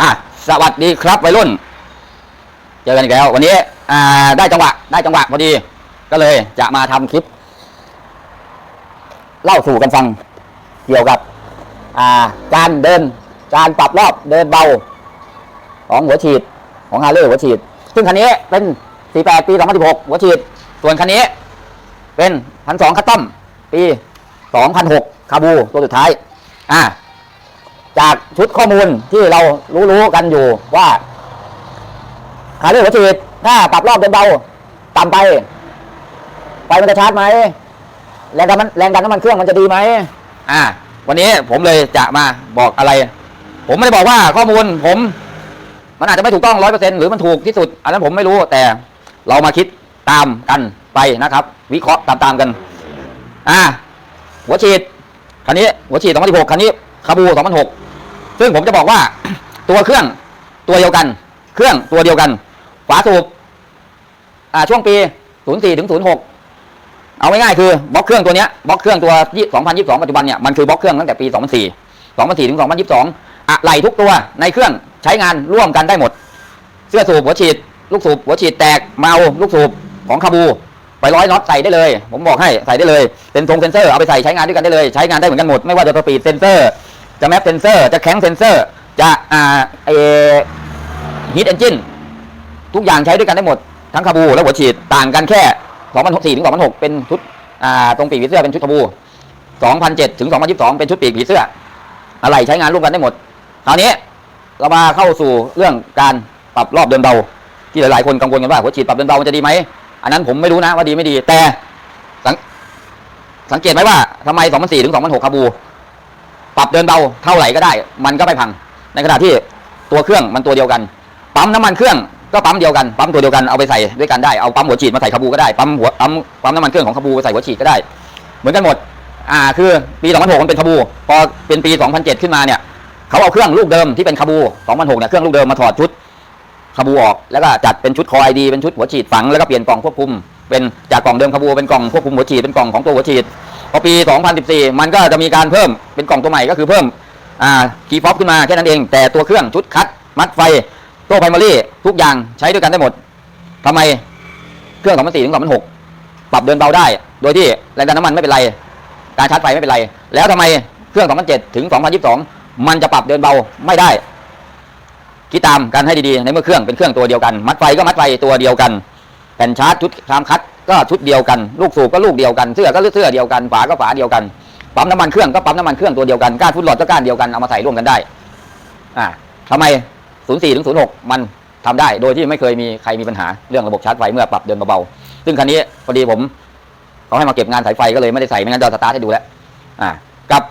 อะสวัสดีครับวัยรุ่น เจอกันอีกแล้ว วันนี้อ่าได้จังหวะ ได้จังหวะพอดี ก็เลยจะมาทำคลิป เล่าสู่กันฟัง เกี่ยวกับ อ่า การเดิน การปรับรอบเดินเบา ของหัวฉีดของฮาร์เลย์หัวฉีด ซึ่งคันนี้เป็น 48 ปี 2016 หัวฉีด ส่วนคันนี้ เป็นพันสองคัตตอมปี 2006 คาบูตัวสุดท้าย อ่า จากชุดข้อมูลที่เรารู้ๆกันอยู่ว่าขาเรื่องหัวฉีดถ้าปรับรอบเดินเบาต่ำไป ไฟมันจะชาร์จไหมแรงดันมันแรงดันน้ำมันเครื่องมันจะดีไหมอ่า วันนี้ผมเลยจะมาบอกอะไร ผมไม่ได้บอกว่าข้อมูลผม มันอาจจะไม่ถูกต้องร้อยเปอร์เซ็นหรือมันถูกที่สุด อันนั้นผมไม่รู้แต่เรามาคิดตามกันไปนะครับ วิเคราะห์ตามๆกัน อ่า หัวฉีดคันนี้หัวฉีด2016คันนี้คาบู2006 ซึ่งผมจะบอกว่า ตัวเครื่องตัวเดียวกัน เครื่องตัวเดียวกัน ฝาสูบอ่าช่วงปี 04ถึง06 เอาง่ายๆคือบล็อกเครื่องตัวเนี้ยบล็อกเครื่องตัว 2022 ปัจจุบันเนี่ยมันคือบล็อกเครื่องตั้งแต่ปี 2004 2004ถึง2022 อะไหล่ทุกตัวในเครื่องใช้งานร่วมกันได้หมด เสื้อสูบหัวฉีด ลูกสูบหัวฉีดแตกเมาลูกสูบของคาบูไปร้อยน็อตใส่ได้เลย ผมบอกให้ใส่ได้เลยเป็นทรงเซนเซอร์เอาไปใส่ใช้งานด้วยกันได้เลย ใช้งานได้เหมือนกันหมด ไม่ว่าจะสปีดเซนเซอร์ จะแมปเซนเซอร์ จะแข็งเซนเซอร์ จะอ่าเอฮีทเอนจินทุกอย่างใช้ด้วยกันได้หมด ทั้งคาบูและหัวฉีดต่างกันแค่2004ถึง2006 เป็นชุดอ่าตรงปีกผีเสื้อเป็นชุดคาบู2007ถึง2022 เป็นชุดปีกผีเสื้อ อะไรใช้งานร่วมกันได้หมดคราวนี้เรามาเข้าสู่เรื่องการปรับรอบเดินเบาที่หลายๆคนกังวลกันว่าหัวฉีดปรับเดินเบามันจะดีไหมอันนั้นผมไม่รู้นะว่าดีไม่ดีแต่สังสังเกตไหมว่าทำไม2004ถึง2006คาบู ปรับเดินเบาเท่าไหร่ก็ได้ มันก็ไม่พัง ในขณะที่ตัวเครื่องมันตัวเดียวกัน ปั๊มน้ำมันเครื่องก็ปั๊มเดียวกัน ปั๊มตัวเดียวกันเอาไปใส่ด้วยกันได้ เอาปั๊มหัวฉีดมาใส่คาบูก็ได้ ปั๊มหัวปั๊มปั๊มน้ำมันเครื่องของคาบูไปใส่หัวฉีดก็ได้ เหมือนกันหมด อ่า คือปี2006มันเป็นคาบู พอเป็นปี 2007 ขึ้นมาเนี่ย เขาเอาเครื่องลูกเดิมที่เป็นคาบู2006เนี่ย เครื่องลูกเดิมมาถอดชุดคาบูออก แล้วก็จัดเป็นชุดคอยดี เป็นชุดหัวฉีดฝัง แล้วก็เปลี่ยนกล่องควบคุม เป็นจากกล่องเดิมคาบูเป็นกล่องควบคุมหัวฉีด เป็นกล่องของตัวหัวฉีด พอปี 2014 มันก็จะมีการเพิ่มเป็นกล่องตัวใหม่ก็คือเพิ่มอ่าคีย์ฟอปขึ้นมาแค่นั้นเอง แต่ตัวเครื่องชุดคัด มัดไฟโต้ไพรมารีทุกอย่างใช้ด้วยกันได้หมดทำไมเครื่อง 2004 ถึง 2006 ปรับเดินเบาได้ โดยที่แรงดันน้ำมันไม่เป็นไร การชาร์จไฟไม่เป็นไร แล้วทำไมเครื่อง 2007 ถึง 2022 มันจะปรับเดินเบาไม่ได้คิดตามกันให้ดีๆ ในเมื่อเครื่องเป็นเครื่องตัวเดียวกัน มัดไฟก็มัดไฟตัวเดียวกัน แผ่นชาร์จชุดชามคัด ก็ชุดเดียวกัน ลูกสูบก็ลูกเดียวกันเสื้อก็เสื้อเดียวกันฝาก็ฝาเดียวกันปั๊มน้ำมันเครื่องก็ปั๊มน้ำมันเครื่องตัวเดียวกันก้านฟุตหลอดก็ก้านเดียวกันเอามาใส่ร่วมกันได้อ่าทำไม 04ถึง06 มันทำได้โดยที่ไม่เคยมีใครมีปัญหาเรื่องระบบชาร์จไฟเมื่อปรับเดินเบาๆซึ่งคันนี้พอดีผมเขาให้มาเก็บงานสายไฟก็เลยไม่ได้ใส่ไม่งั้นจะสตาร์ทให้ดูแล้วอ่ากับ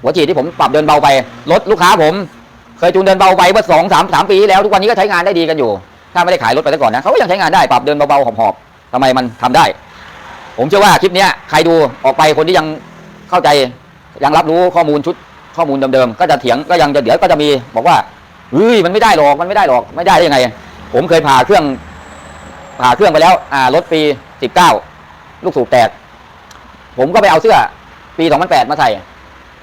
หัวฉีดที่ผมปรับเดินเบาไปรถลูกค้าผม เคยจูนเดินเบาไปเมื่อสองสามสามปีที่แล้วทุกวันนี้ก็ใช้งานได้ดีกันอยู่ ถ้าไม่ได้ขายรถไปแต่ก่อนนะเขาก็ยังใช้งานได้ปรับเดินเบาๆหอบๆ ทำไมมันทำได้ ผมเชื่อว่าคลิปเนี้ยใครดูออกไปคนที่ยังเข้าใจยังรับรู้ข้อมูลชุดข้อมูลเดิมๆก็จะเถียงก็ยังจะเดี๋ยวก็จะมีบอกว่าเฮ้ยมันไม่ได้หรอกมันไม่ได้หรอกไม่ได้ได้ยังไง ผมเคยผ่าเครื่องผ่าเครื่องไปแล้วอ่ารถปีสิบเก้าลูกสูบแตก ผมก็ไปเอาเสื้อปีสองพันแปดมาใส่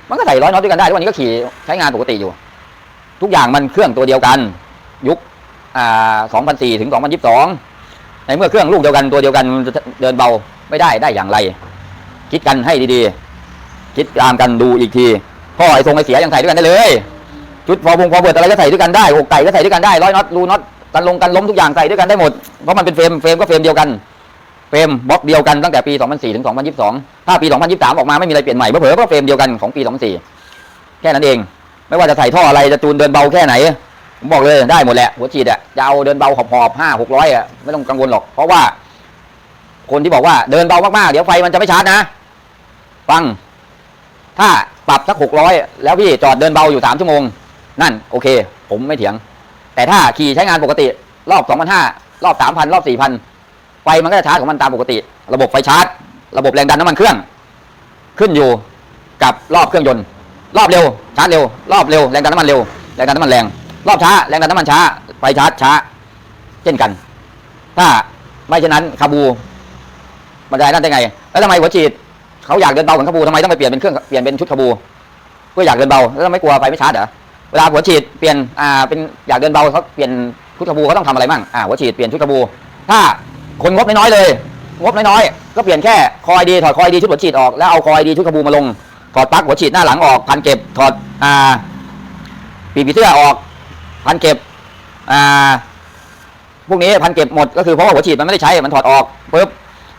มันก็ใส่ร้อยน็อตด้วยกันได้ทุกวันนี้ก็ขี่ใช้งานปกติอยู่ ทุกอย่างมันเครื่องตัวเดียวกัน ยุคอ่า2004ถึง2022 ในเมื่อเครื่องลูกเดียวกันตัวเดียวกันเดินเบาไม่ได้ได้อย่างไร คิดกันให้ดีๆ คิดตามกันดูอีกทีพ่อไอ้ทรงไอ้เสียยังใส่ด้วยกันได้เลยชุดฟอร์บุงฟอร์เบิร์ดอะไรก็ใส่ด้วยกันได้อกไก่ก็ใส่ด้วยกันได้ร้อยน็อตรูน็อตกันลงกันล้มทุกอย่างใส่ด้วยกันได้หมดเพราะมันเป็นเฟรมเฟรมก็เฟรมเดียวกันเฟรมบล็อกเดียวกันตั้งแต่ปี 2004 ถึง 2022 ถ้าปี 2023 ออกมาไม่มีอะไรเปลี่ยนใหม่เผลอๆก็เฟรมเดียวกันของปี 2004 แค่นั้นเอง ไม่ว่าจะใส่ท่ออะไรจะจูนเดินเบาแค่ไหน ผมบอกเลยได้หมดแหละหัวฉีดอะจะเอาเดินเบาหอบๆห้าหกร้อยอะไม่ต้องกังวลหรอก เพราะว่า คนที่บอกว่าเดินเบามากๆ เดี๋ยวไฟมันจะไม่ชาร์จนะ ฟัง ถ้าปรับสักหกร้อยแล้วพี่จอดเดินเบาอยู่สามชั่วโมง นั่นโอเค ผมไม่เถียง แต่ถ้าขี่ใช้งานปกติ รอบสองพันห้ารอบสามพันรอบสี่พันไฟมันก็จะชาร์จของมันตามปกติ ระบบไฟชาร์จ ระบบแรงดันน้ำมันเครื่อง ขึ้นอยู่กับรอบเครื่องยนต์ รอบเร็วชาร์จเร็ว รอบเร็วแรงดันน้ำมันเร็วแรงดันน้ำมันแรง รอบช้าแรงดันน้ำมันช้า ไฟชาร์จช้า เช่นกัน ถ้าไม่เช่นนั้นคาบูมันจะนั่นได้ไง แล้วทำไมหัวฉีดเขาอยากเดินเบาเหมือนคาบูทำไมต้องไปเปลี่ยนเป็นเครื่องเปลี่ยนเป็นชุดคาบูเพื่ออยากเดินเบาแล้วทำไมกลัวไฟไม่ชาร์จเหรอเวลาหัวฉีดเปลี่ยนอ่าเป็นอยากเดินเบาเขาเปลี่ยนชุดขบูเขาต้องทำอะไรมั่งอ่าหัวฉีดเปลี่ยนชุดขบู ถ้าคนงบน้อยๆเลย งบน้อยๆก็เปลี่ยนแค่คอยดีถอดคอยดีชุดหัวฉีดออกแล้วเอาคอยดีชุดขบูมาลงถอดปลั๊กหัวฉีดหน้าหลังออกพันเก็บถอดอ่าปีกผีเสื้อออก พันเก็บอ่าพวกนี้พันเก็บหมดก็คือเพราะว่าหัวฉีดมันไม่ได้ใช้มันถอดออกปุ๊บ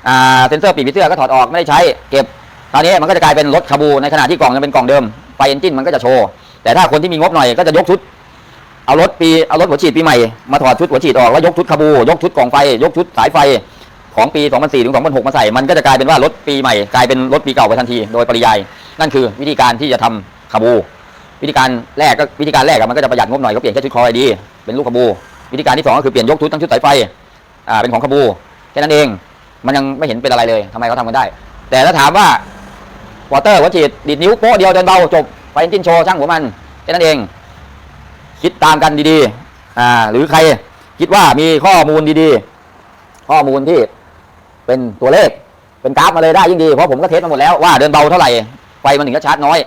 อ่าเซนเซอร์ปีกผีเสื้อก็ถอดออกไม่ได้ใช้เก็บตอนนี้มันก็จะกลายเป็นรถคาบูในขณะที่กล่องยังเป็นกล่องเดิมไฟเอนจินมันก็จะโชว์แต่ถ้าคนที่มีงบหน่อยก็จะยกชุดเอารถปีเอารถหัวฉีดปีใหม่มาถอดชุดหัวฉีดออกแล้วยกชุดคาบูยกชุดกล่องไฟ ยกชุดสายไฟของปี 2004 ถึง 2006 มาใส่ มันก็จะกลายเป็นว่ารถปีใหม่ กลายเป็นรถปีเก่าไปทันที โดยปริยาย นั่นคือวิธีการที่จะทำคาบู วิธีการแรกก็วิธีการแรกอะมันก็จะประหยัดงบหน่อยก็เปลี่ยนแค่ชุดคอยดีเป็นลูกคาบูวิธีการที่สองก็คือเปลี่ยนยกชุดทั้งชุดสายไฟอ่าเป็นของคาบูแค่นั้นเองมันยังไม่เห็นเป็นอะไรเลยทำไมเขาทำกันได้ แต่ถ้าถามว่าวอเตอร์หัวฉีดดีดนิ้วโป๊ะเดียวเดินเบาจบไฟเอนจินโชว์ช่างหัวมันแค่นั้นเองคิดตามกันดีๆอ่าหรือใครคิดว่ามีข้อมูลดีๆ ข้อมูลที่เป็นตัวเลขเป็นกราฟมาเลยได้ยิ่งดีเพราะผมก็เทสมาหมดแล้วว่าเดินเบาเท่าไหร่ไฟมันถึงจะชาร์จน้อย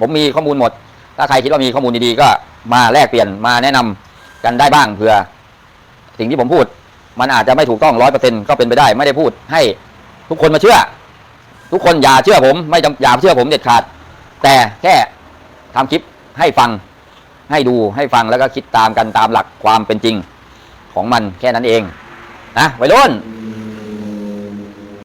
ผมมีข้อมูลหมด ถ้าใครคิดว่ามีข้อมูลดีๆก็มาแลกเปลี่ยนมาแนะนำกันได้บ้างเผื่อสิ่งที่ผมพูด มันอาจจะไม่ถูกต้องร้อยเปอร์เซ็นก็เป็นไปได้ ไม่ได้พูดให้ทุกคนมาเชื่อ ทุกคนอย่าเชื่อผม ไม่จำอย่าเชื่อผมเด็ดขาด แต่แค่ทำคลิปให้ฟังให้ดูให้ฟังแล้วก็คิดตามกันตามหลักความเป็นจริงของมันแค่นั้นเองนะวัยรุ่น